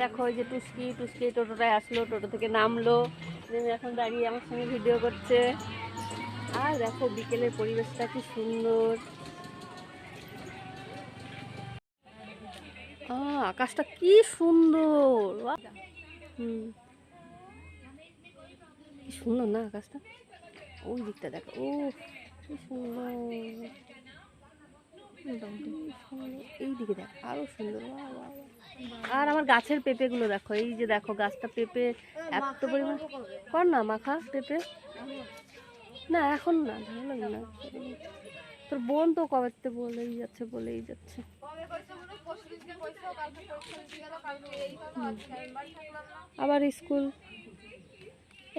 দেখো ওই যে টুসকি টুসকি টোটোটায় আসলো, টোটো থেকে নামলো। নেমে এখন দাঁড়িয়ে আমার সঙ্গে ভিডিও করছে। আর দেখো বিকেলের পরিবেশটা কি সুন্দর। আকাশটা কি সুন্দর। কি সুন্দর না আকাশটা? ওই দিকটা দেখো। ও কি সুন্দর। মোটামুটি। এই দিকে দেখো, আরও সুন্দর। আর আমার গাছের পেঁপেগুলো দেখো, এই যে দেখো, গাছটা পেঁপে এত পরিমাণ। কর না, মাখা পেঁপে। না, এখন না, ভালো না। তোর বোন তো কবে বলেই যাচ্ছে বলেই যাচ্ছে। আবার স্কুল।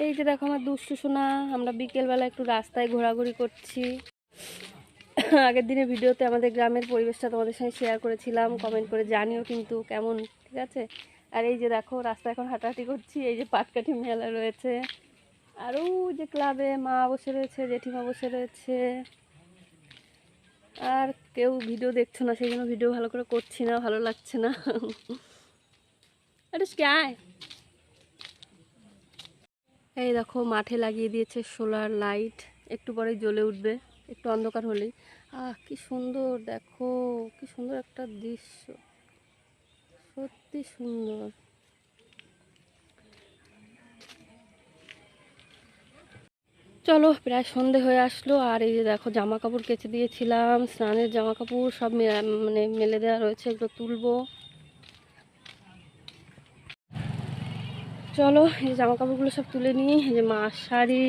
এই যে দেখো, আমার দুষ্টু সোনা, আমরা বিকেলবেলা একটু রাস্তায় ঘোরাঘুরি করছি। আগের দিনের ভিডিওতে আমাদের গ্রামের পরিবেশটা তোমাদের সঙ্গে শেয়ার করেছিলাম। কমেন্ট করে জানিও কিন্তু কেমন, ঠিক আছে? আর এই যে দেখো রাস্তায় এখন হাঁটাহাঁটি করছি, এই যে পাটকাঠি মেলা রয়েছে। আরও যে ক্লাবে মা বসে রয়েছে, জেঠিমা বসে রয়েছে। আর কেউ ভিডিও দেখছ না, সেই জন্য ভিডিও ভালো করে করছি না, ভালো লাগছে না। এই দেখো, মাঠে লাগিয়ে দিয়েছে সোলার লাইট একটু পরেই জ্বলে উঠবে, একটু অন্ধকার হলেই। আহ, কি সুন্দর, দেখো, কি সুন্দর একটা দৃশ্য। সত্যি সুন্দর। চলো, প্রায় সন্ধে হয়ে আসলো, আর এই যে দেখো জামা কাপড় কেচে দিয়েছিলাম, স্নানের জামা কাপড় সব মানে মেলে দেওয়া রয়েছে এগুলো তুলবো। চলো, এই জামা কাপড়গুলো সব তুলে নিই, এই যে মার শাড়ি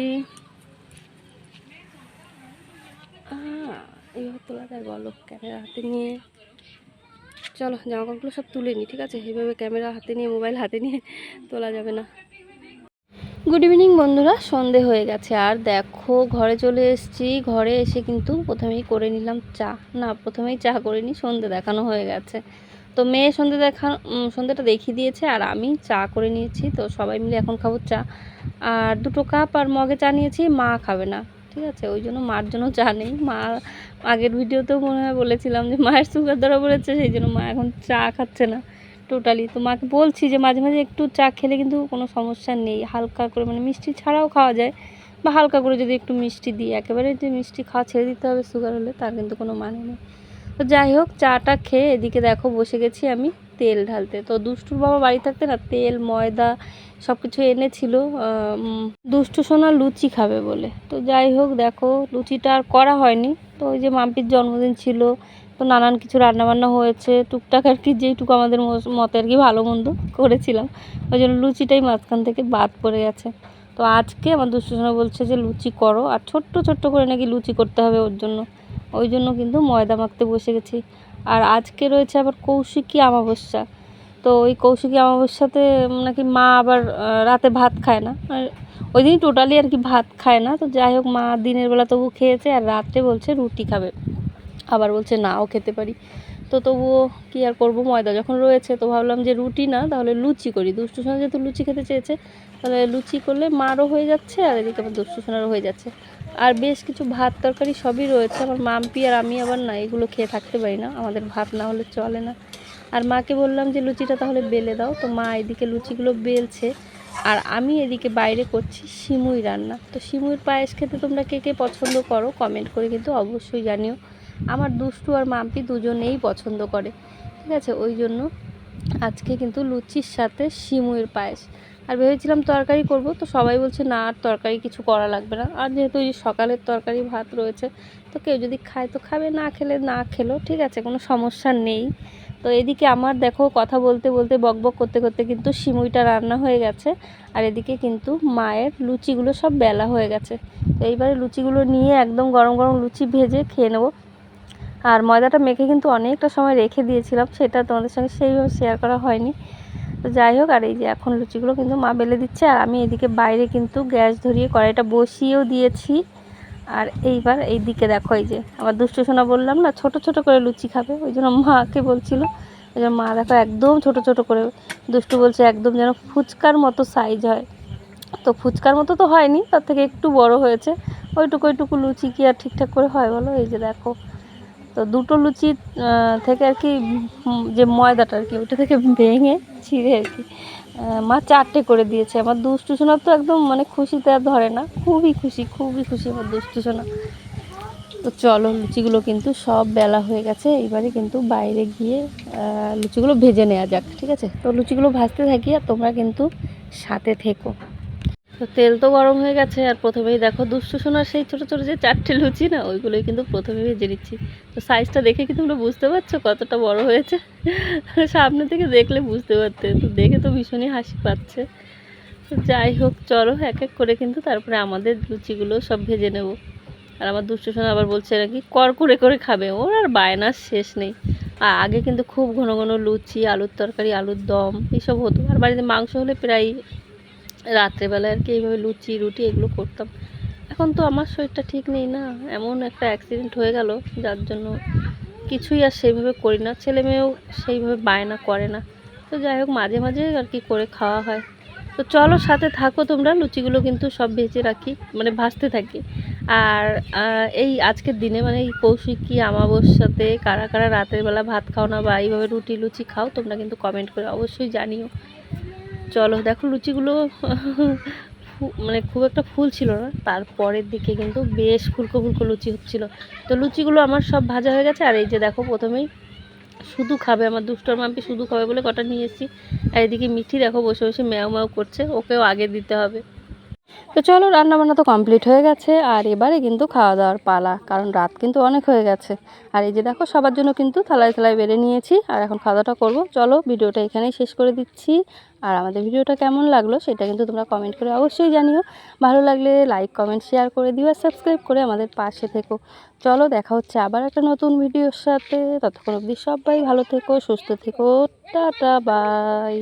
আহ, এইভাবে তোলা যায় বলো, ক্যামেরা হাতে নিয়ে। চলো জামা কাপড়গুলো সব তুলে নিই ঠিক আছে? এইভাবে ক্যামেরা হাতে নিয়ে, মোবাইল হাতে নিয়ে তোলা যাবে না। গুড ইভিনিং বন্ধুরা, সন্ধে হয়ে গেছে। আর দেখো, ঘরে চলে এসেছি। ঘরে এসে কিন্তু প্রথমেই করে নিলাম চা। না, প্রথমেই চা করে নি, সন্ধে দেখানো হয়ে গেছে। তো মেয়ে সন্ধে দেখা সন্ধেটা দেখিয়ে দিয়েছে, আর আমি চা করে নিয়েছি। তো সবাই মিলে এখন খাব চা। আর দুটো কাপ আর মগে চা নিয়েছি, মা খাবে না। ঠিক আছে, ওই জন্য মার জন্য চা নেই। মা, আগের ভিডিওতেও মনে হয় বলেছিলাম যে মায়ের সুগার ধরা পড়েছে, সেই জন্য মা এখন চা খাচ্ছে না টোটালি তো মাকে বলছি যে মাঝে মাঝে একটু চা খেলে কিন্তু কোনো সমস্যা নেই, হালকা করে মানে মিষ্টি ছাড়াও খাওয়া যায় বা হালকা করে যদি একটু মিষ্টি দিই। একেবারে যে মিষ্টি খাওয়া ছেড়ে দিতে হবে সুগার হলে, তার কিন্তু কোনো মানে নেই। তো যাই হোক, চাটা খেয়ে এদিকে দেখো বসে গেছি আমি। তেল ঢালতে। তো দুষ্টুর বাবা বাড়ি থাকতে না তেল, ময়দা সব কিছু এনেছিল দুষ্টু সোনা লুচি খাবে বলে। তো যাই হোক, দেখো, লুচিটা আর করা হয়নি। তো ওই যে মাম্পির জন্মদিন ছিল, তো নানান কিছু রান্নাবান্না হয়েছে। টুকটাক আর কি, যেইটুকু আমাদের মতে আর কি ভালো মন্দ করেছিলাম। ওই জন্য লুচিটাই মাঝখান থেকে বাদ পড়ে গেছে। তো আজকে আমার দুষ্টুসোনা বলছে যে, লুচি করো। আর ছোট্ট ছোট্ট করে নাকি লুচি করতে হবে ওর জন্য। ওই জন্য কিন্তু ময়দা মাখতে বসে গেছি। আর আজকে রয়েছে আবার কৌশিকী অমাবস্যা। তো ওই কৌশিকী অমাবস্যাতে নাকি মা আবার রাতে ভাত খায় না। আর ওই দিন টোটালি আর কি ভাত খায় না। তো যাই হোক, মা দিনের বেলা তবু খেয়েছে আর রাত্রে বলছে রুটি খাবে। আবার বলছে, নাও খেতে পারি। তো তবুও কী আর করব? ময়দা যখন রয়েছে, তো ভাবলাম যে রুটি না, তাহলে লুচি করি। দুষ্টু সোনা যেহেতু লুচি খেতে চেয়েছে, তাহলে লুচি করলে মারও হয়ে যাচ্ছে আর এদিকে আমার দুষ্টু সোনারও হয়ে যাচ্ছে। আর বেশ কিছু ভাত তরকারি সবই রয়েছে, আমার মাম্পি আর আমি আবার না, এগুলো খেয়ে থাকতে পারি না, আমাদের ভাত না হলে চলে না। আর মাকে বললাম যে, লুচিটা তাহলে বেলে দাও। তো মা এদিকে লুচিগুলো বেলছে, আর আমি এদিকে বাইরে করছি সিমুই রান্না। তো সিমুইয়ের পায়েস খেতে তোমরা কে কে পছন্দ করো কমেন্ট করে কিন্তু অবশ্যই জানিও। আমার দুষ্টু আর মাম্পি দুজনেই পছন্দ করে, ঠিক আছে? ওই জন্য আজকে কিন্তু লুচির সাথে সিমুইয়ের পায়েস। আর ভেবেছিলাম তরকারি করব, তো সবাই বলছে, না, আর তরকারি কিছু করা লাগবে না। আর যেহেতু ওই সকালের তরকারি ভাত রয়েছে, তো কেউ যদি খায় তো খাবে, না খেলে না খেলো, ঠিক আছে, কোনো সমস্যা নেই। তো এদিকে আমার দেখো কথা বলতে বলতে বকবক করতে করতে কিন্তু সিমুইটা রান্না হয়ে গেছে, আর এদিকে কিন্তু মায়ের লুচিগুলো সব বেলা হয়ে গেছে। তো এইবারে লুচিগুলো নিয়ে একদম গরম গরম লুচি ভেজে খেয়ে নেব। আর ময়দাটা মেখে কিন্তু অনেকটা সময় রেখে দিয়েছিলাম, সেটা তোমাদের সঙ্গে সেইভাবে শেয়ার করা হয়নি। তো যাই হোক, আর এই যে এখন লুচিগুলো কিন্তু মা বেলে দিচ্ছে, আর আমি এদিকে বাইরে কিন্তু গ্যাস ধরিয়ে কড়াইটা বসিয়েও দিয়েছি। আর এইবার এই দিকে দেখো, এই যে আমার দুষ্টু সোনা বললাম না, ছোট ছোট করে লুচি খাবে, ওই জন্য মাকে বলছিল। ওই জন্য মা দেখো একদম ছোট ছোট করে, দুষ্টু বলছে একদম যেন ফুচকার মতো সাইজ হয়। তো ফুচকার মতো তো হয়নি, তার থেকে একটু বড় হয়েছে, ওইটুকু ওইটুকু লুচি কি আর ঠিকঠাক করে হয় বলো? এই যে দেখো তো দুটো লুচি থেকে আর কি যে ময়দাটা আর কি, ওটা থেকে ভেঙে ছিঁড়ে আর কি মা চারটে করে দিয়েছে। আমার দুষ্টু সোনা তো একদম মানে খুশিতে আর ধরে না, খুবই খুশি খুবই খুশি আমার দুষ্টু সোনা। তো চলো, লুচিগুলো কিন্তু সব বেলা হয়ে গেছে এবারে কিন্তু বাইরে গিয়ে লুচিগুলো ভেজে নেওয়া যাক, ঠিক আছে? তো লুচিগুলো ভাজতে থাকি আর তোমরা কিন্তু সাথে থেকো। তো তেল তো গরম হয়ে গেছে, আর প্রথমেই দেখো দুষ্টু সোনার সেই ছোটো ছোটো যে চারটে লুচি না, ওইগুলোই কিন্তু প্রথমে ভেজে নিচ্ছি। তো সাইজটা দেখে কি তোমরা বুঝতে পারছ কতটা বড় হয়েছে? সামনে থেকে দেখলে বুঝতে পারতে, তো দেখে তো ভীষণই হাসি পাচ্ছে। তো যাই হোক, চলো এক এক করে কিন্তু তারপরে আমাদের লুচিগুলো সব ভেজে নেব। আর আমার দুষ্টু সোনা আবার বলছে নাকি কর করে করে খাবে। ওর আর বায়নার শেষ নেই। আর আগে কিন্তু খুব ঘন ঘন লুচি, আলুর তরকারি, আলুর দম, এসব হতো। আর বাড়িতে মাংস হলে প্রায় রাত্রেবেলায় আর কি এইভাবে লুচি, রুটি এগুলো করতাম। এখন তো আমার শরীরটা ঠিক নেই না, এমন একটা অ্যাক্সিডেন্ট হয়ে গেল, যার জন্য কিছুই আর সেইভাবে করি না। ছেলে মেয়েও সেইভাবে বায়না করে না। তো যাই হোক, মাঝে মাঝে আর কি করে খাওয়া হয়। তো চলো সাথে থাকো তোমরা, লুচিগুলো কিন্তু সব ভেজে রাখি মানে ভাজতে থাকি। আর এই আজকের দিনে মানে এই কৌশিকী আমাবস্যাতে কারা কারা রাতের বেলা ভাত খাও না বা এইভাবে রুটি, লুচি খাও, তোমরা কিন্তু কমেন্ট করে অবশ্যই জানিও। চলো, দেখো লুচিগুলো মানে খুব একটা ফুল ছিল না। তারপরের দিকে কিন্তু বেশ ফুলকো ফুলকো লুচি হচ্ছিল। তো লুচিগুলো আমার সব ভাজা হয়ে গেছে, আর এই যে দেখো প্রথমেই শুধু খাবে, আমার দুষ্টর মাম্পি শুধু খাবে বলে কটা নিয়ে এসেছি। আর এদিকে মিঠি দেখো বসে বসে ম্যাও ম্যাও করছে, ওকেও আগে দিতে হবে। তো চলো রান্না বান্না তো কমপ্লিট হয়ে গেছে, আর এবারে কিন্তু খাওয়া দাওয়ার পালা, কারণ রাত কিন্তু অনেক হয়ে গেছে। আর এই যে দেখো, সবার জন্য কিন্তু থালায় থালায় বেড়ে নিয়েছি, আর এখন খাওয়া দাওয়াটা করব। চলো, ভিডিওটা এখানেই শেষ করে দিচ্ছি। আর আমাদের ভিডিওটা কেমন লাগল সেটা কিন্তু তোমরা কমেন্ট করে অবশ্যই জানিও। ভালো লাগলে লাইক কমেন্ট শেয়ার করে দিও, আর সাবস্ক্রাইব করে আমাদের পাশে থেকো। চলো, দেখা হচ্ছে আবার একটা নতুন ভিডিওর সাথে। ততক্ষণ অবধি সবাই ভালো থেকো, সুস্থ থেকো। Tata bye